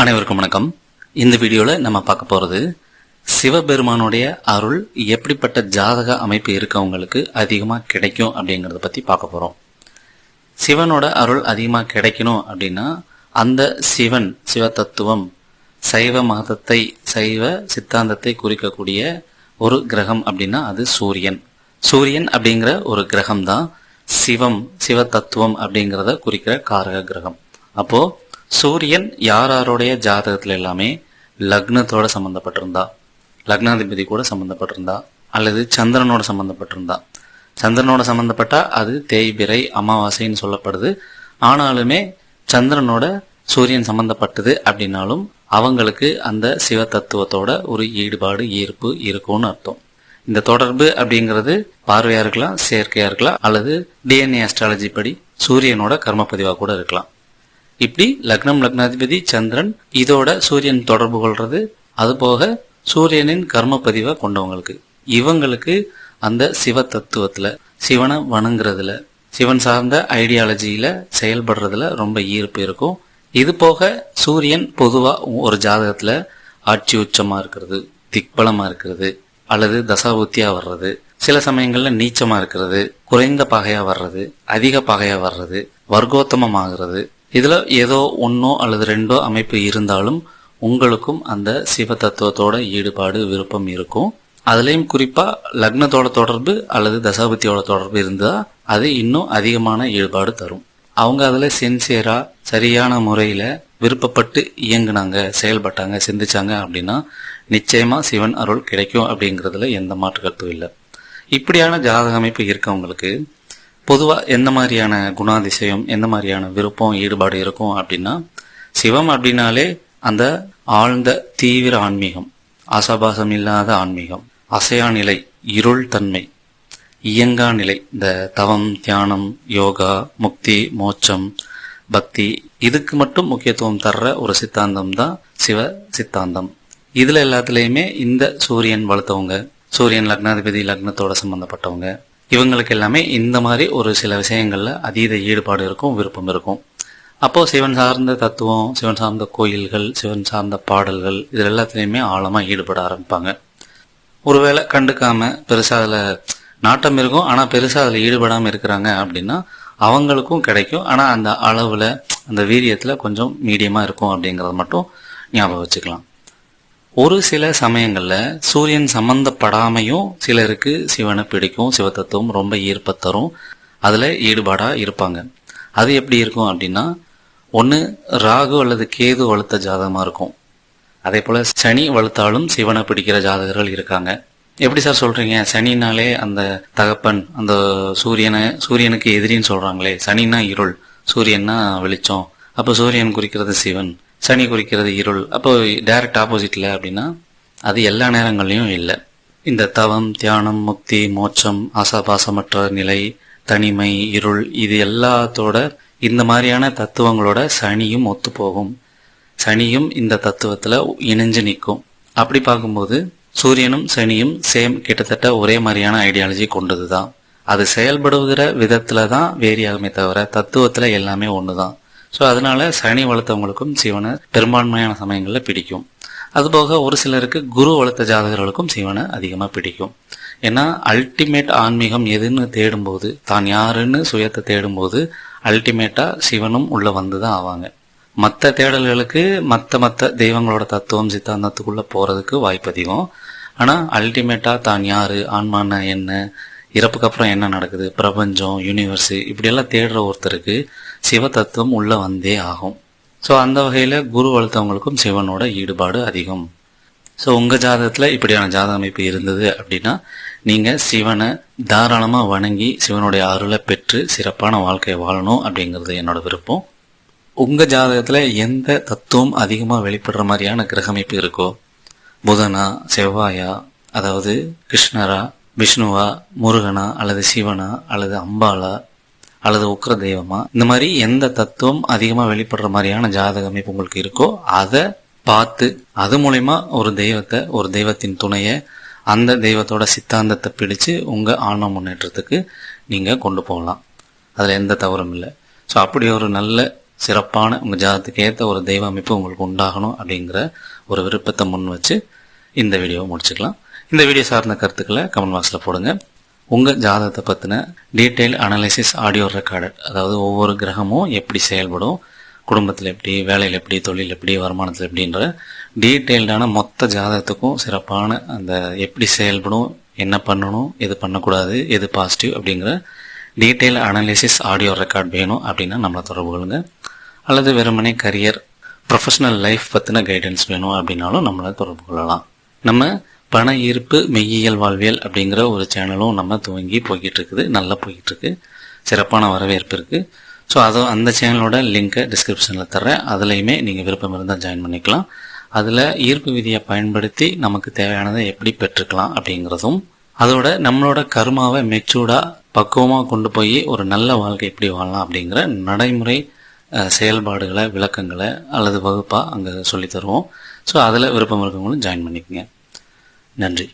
அனைவருக்கும் வணக்கம். இந்த வீடியோவில் நம்ம பார்க்க போகிறது சிவபெருமானுடைய அருள் எப்படிப்பட்ட ஜாதக அமைப்பு இருக்கவங்களுக்கு அதிகமாக கிடைக்கும் அப்படிங்கிறத பற்றி பார்க்க போகிறோம் சிவனோட அருள் அதிகமாக கிடைக்கணும் அப்படின்னா அந்த சிவன் சிவ தத்துவம் சைவ மதத்தை சைவ சித்தாந்தத்தை குறிக்கக்கூடிய ஒரு கிரகம் அப்படின்னா அது சூரியன். சூரியன் அப்படிங்கிற ஒரு கிரகம் தான் சிவம் சிவ தத்துவம் அப்படிங்கிறத குறிக்கிற காரக கிரகம். அப்போ சூரியன் யார் யாருடைய ஜாதகத்துல எல்லாமே லக்னத்தோட சம்பந்தப்பட்டிருந்தா லக்னாதிபதி கூட சம்பந்தப்பட்டிருந்தா அல்லது சந்திரனோட சம்பந்தப்பட்டிருந்தா. சந்திரனோட சம்பந்தப்பட்டா அது தேய்பிறை அமாவாசைன்னு சொல்லப்படுது. ஆனாலுமே சந்திரனோட சூரியன் சம்பந்தப்பட்டது அப்படின்னாலும் அவங்களுக்கு அந்த சிவ தத்துவத்தோட ஒரு ஈடுபாடு ஈர்ப்பு இருக்கும்னு அர்த்தம். இந்த தொடர்பு அப்படிங்கிறது பார்வையா இருக்கலாம் செயற்கையா இருக்கலாம் அல்லது டிஎன்ஏ அஸ்ட்ராலஜி படி சூரியனோட கர்மப்பதிவா கூட இருக்கலாம். இப்படி லக்னம் லக்னாதிபதி சந்திரன் இதோட சூரியன் தொடர்பு கொள்றது. அது போக சூரியனின் கர்மப்பதிவை கொண்டவங்களுக்கு. இவங்களுக்கு அந்த சிவ தத்துவத்துல சிவனை வணங்குறதுல சிவன் சார்ந்த ஐடியாலஜியில செயல்படுறதுல ரொம்ப ஈர்ப்பு இருக்கும். இது போக சூரியன் பொதுவா ஒரு ஜாதகத்துல ஆட்சி உச்சமா இருக்கிறது திக்பலமா இருக்கிறது அல்லது தசாபுத்தியா வர்றது. சில சமயங்கள்ல நீச்சமா இருக்கிறது குறைந்த பகையா வர்றது அதிக பகையா வர்றது வர்க்கோத்தமமாகிறது. இதில் ஏதோ ஒன்றோ அல்லது ரெண்டோ அமைப்பு இருந்தாலும் உங்களுக்கும் அந்த சிவ தத்துவத்தோட ஈடுபாடு விருப்பம் இருக்கும். அதுலேயும் குறிப்பாக லக்னத்தோட தொடர்பு அல்லது தசாபுத்தியோட தொடர்பு இருந்தால் அது இன்னும் அதிகமான ஈடுபாடு தரும். அவங்க அதில் சின்சியரா சரியான முறையில் விருப்பப்பட்டு இயங்குனாங்க செயல்பட்டாங்க சிந்திச்சாங்க அப்படின்னா நிச்சயமாக சிவன் அருள் கிடைக்கும் அப்படிங்கிறதுல எந்த மாற்று கருத்தும் இல்லை. இப்படியான ஜாதக அமைப்பு இருக்கவங்களுக்கு பொதுவாக எந்த மாதிரியான குணாதிசயம் எந்த மாதிரியான விருப்பம் ஈடுபாடு இருக்கும் அப்படின்னா சிவம் அப்படின்னாலே அந்த ஆழ்ந்த தீவிர ஆன்மீகம் ஆசாபாசம் இல்லாத ஆன்மீகம் அசையா நிலை இருள் தன்மை இயங்கா நிலை இந்த தவம் தியானம் யோகா முக்தி மோட்சம் பக்தி இதுக்கு மட்டும் முக்கியத்துவம் தர்ற ஒரு சித்தாந்தம் தான் சிவ சித்தாந்தம். இதுல எல்லாத்துலேயுமே இந்த சூரியன் வளர்த்தவங்க சூரியன் லக்னாதிபதி லக்னத்தோட சம்பந்தப்பட்டவங்க இவங்களுக்கு எல்லாமே இந்த மாதிரி ஒரு சில விஷயங்களில் அதீத ஈடுபாடு இருக்கும் விருப்பம் இருக்கும். அப்போது சிவன் சார்ந்த தத்துவம் சிவன் சார்ந்த கோயில்கள் சிவன் சார்ந்த பாடல்கள் இது எல்லாத்துலேயுமே ஆழமாக ஈடுபட ஆரம்பிப்பாங்க. ஒருவேளை கண்டுக்காம பெருசாக அதில் நாட்டம் இருக்கும் ஆனால் பெருசாக அதில் ஈடுபடாமல் இருக்கிறாங்க அப்படின்னா அவங்களுக்கும் கிடைக்கும். ஆனால் அந்த அளவில் அந்த வீரியத்தில் கொஞ்சம் மீடியமாக இருக்கும் அப்படிங்கிறத மட்டும் ஞாபகம் வச்சுக்கலாம். ஒரு சில சமயங்களில் சூரியன் சம்பந்தப்படாமையும் சிலருக்கு சிவனை பிடிக்கும் சிவத்தத்துவம் ரொம்ப ஈர்ப்ப தரும். அதில் ஈடுபாடாக இருப்பாங்க. அது எப்படி இருக்கும் அப்படின்னா ஒன்று ராகு அல்லது கேது வளர்த்த ஜாதகமாக இருக்கும். அதே போல் சனி வளர்த்தாலும் சிவனை பிடிக்கிற ஜாதகர்கள் இருக்காங்க. எப்படி சார் சொல்றீங்க? சனினாலே அந்த தகப்பன் அந்த சூரியனை சூரியனுக்கு எதிரின்னு சொல்றாங்களே சனினா இருள் சூரியன்னா வெளிச்சம். அப்போ சூரியன் குறிக்கிறது சிவன். சனி குறிக்கிறது இருள். அப்போ டைரக்ட் ஆப்போசிட்ல அப்படின்னா அது எல்லா நேரங்கள்லையும் இல்லை. இந்த தவம் தியானம் முக்தி மோட்சம் ஆசாபாசமற்ற நிலை தனிமை இருள் இது எல்லாத்தோட இந்த மாதிரியான தத்துவங்களோட சனியும் ஒத்து போகும் சனியும் இந்த தத்துவத்துல இணைஞ்சு நிற்கும். அப்படி பார்க்கும்போது சூரியனும் சனியும் சேம் கிட்டத்தட்ட ஒரே மாதிரியான ஐடியாலஜி கொண்டதுதான். அது செயல்படுகிற விதத்துல தான் வேறியாகுமே தவிர தத்துவத்துல எல்லாமே ஒன்று தான் ஸோ அதனால சனி வளர்த்தவங்களுக்கும் சிவனை பெரும்பான்மையான சமயங்களில் பிடிக்கும். அதுபோக ஒரு சிலருக்கு குரு வளர்த்த ஜாதகர்களுக்கும் சிவனை அதிகமாக பிடிக்கும். ஏன்னா அல்டிமேட் ஆன்மீகம் எதுன்னு தேடும்போது தான் யாருன்னு சுயத்தை தேடும்போது அல்டிமேட்டாக சிவனும் உள்ளே வந்து தான் ஆவாங்க. மற்ற தேடல்களுக்கு மற்ற மற்ற தெய்வங்களோட தத்துவம் சித்தாந்தத்துக்குள்ளே போகிறதுக்கு வாய்ப்பு அதிகம். ஆனால் அல்டிமேட்டாக தான் யார் ஆன்மான என்ன இறப்புக்கு அப்புறம் என்ன நடக்குது பிரபஞ்சம் யூனிவர்ஸு இப்படியெல்லாம் தேடுற ஒருத்தருக்கு சிவ தத்துவம் உள்ள வந்தே ஆகும். ஸோ அந்த வகையில் குரு வளர்த்தவங்களுக்கும் சிவனோட ஈடுபாடு அதிகம். ஸோ உங்கள் ஜாதகத்தில் இப்படியான ஜாதக அமைப்பு இருந்தது அப்படின்னா நீங்கள் சிவனை தாராளமாக வணங்கி சிவனுடைய அருளை பெற்று சிறப்பான வாழ்க்கையை வாழணும் அப்படிங்கிறது என்னோட விருப்பம். உங்கள் ஜாதகத்தில் எந்த தத்துவம் அதிகமாக வெளிப்படுற மாதிரியான கிரகமைப்பு இருக்கோ? புதனா செவ்வாயா அதாவது கிருஷ்ணரா விஷ்ணுவா முருகனா அல்லது சிவனா அல்லது அம்பாளா அல்லது உக்ர தெய்வமா? இந்த மாதிரி எந்த தத்துவம் அதிகமா வெளிப்படுற மாதிரியான ஜாதக அமைப்பு உங்களுக்கு இருக்கோ அதை பார்த்து அது மூலயமா ஒரு தெய்வத்தை ஒரு தெய்வத்தின் துணையை அந்த தெய்வத்தோட சித்தாந்தத்தை பிடிச்சு உங்க ஆன்ம முன்னேற்றத்துக்கு நீங்க கொண்டு போகலாம். அதுல எந்த தவறும் இல்லை. ஸோ அப்படி ஒரு நல்ல சிறப்பான உங்கள் ஜாதத்துக்கு ஏற்ற ஒரு தெய்வ அமைப்பு உங்களுக்கு உண்டாகணும் அப்படிங்கிற ஒரு விருப்பத்தை முன் வச்சு இந்த வீடியோவை முடிச்சுக்கலாம். இந்த வீடியோ சார்ந்த கருத்துக்களை கமெண்ட் பாக்ஸில் போடுங்க. உங்கள் ஜாதகத்தை பற்றின டீட்டெயில் அனலைசிஸ் ஆடியோ ரெக்கார்டட் அதாவது ஒவ்வொரு கிரகமும் எப்படி செயல்படும் குடும்பத்தில் எப்படி வேலையில் எப்படி தொழில் எப்படி வருமானத்தில் எப்படின்ற டீட்டெயில்டான மொத்த ஜாதகத்துக்கும் சிறப்பான அந்த எப்படி செயல்படும் என்ன பண்ணணும் எது பண்ணக்கூடாது எது பாசிட்டிவ் அப்படிங்கிற டீட்டெயில் அனாலிசிஸ் ஆடியோ ரெக்கார்ட் வேணும் அப்படின்னா நம்மளை தொடர்பு கொள்ளுங்க. அல்லது வெறுமனே கரியர் ப்ரொஃபஷனல் லைஃப் பற்றின கைடன்ஸ் வேணும் அப்படின்னாலும் நம்மளை தொடர்பு கொள்ளலாம். நம்ம பண ஈர்ப்பு மெய்யியல் வாழ்வியல் அப்படிங்கிற ஒரு சேனலும் நம்ம துவங்கி போய்கிட்டு இருக்குது நல்லா போய்கிட்டு இருக்கு சிறப்பான வரவேற்பு இருக்கு. ஸோ அதோ அந்த சேனலோட லிங்கை டிஸ்கிரிப்ஷனில் தர்றேன். அதுலேயுமே நீங்கள் விருப்பம் இருந்தால் ஜாயின் பண்ணிக்கலாம். அதில் ஈர்ப்பு விதியை பயன்படுத்தி நமக்கு தேவையானதை எப்படி பெற்றுக்கலாம் அப்படிங்கிறதும் அதோட நம்மளோட கருமாவை மெச்சூர்டாக பக்குவமாக கொண்டு போய் ஒரு நல்ல வாழ்க்கை எப்படி வாழலாம் அப்படிங்கிற நடைமுறை செயல்பாடுகளை விளக்கங்களை அல்லது வகுப்பாக அங்கே சொல்லித்தருவோம் ஸோ அதில் விருப்பம் இருக்கவங்களும் ஜாயின் பண்ணிக்கோங்க. நன்றி.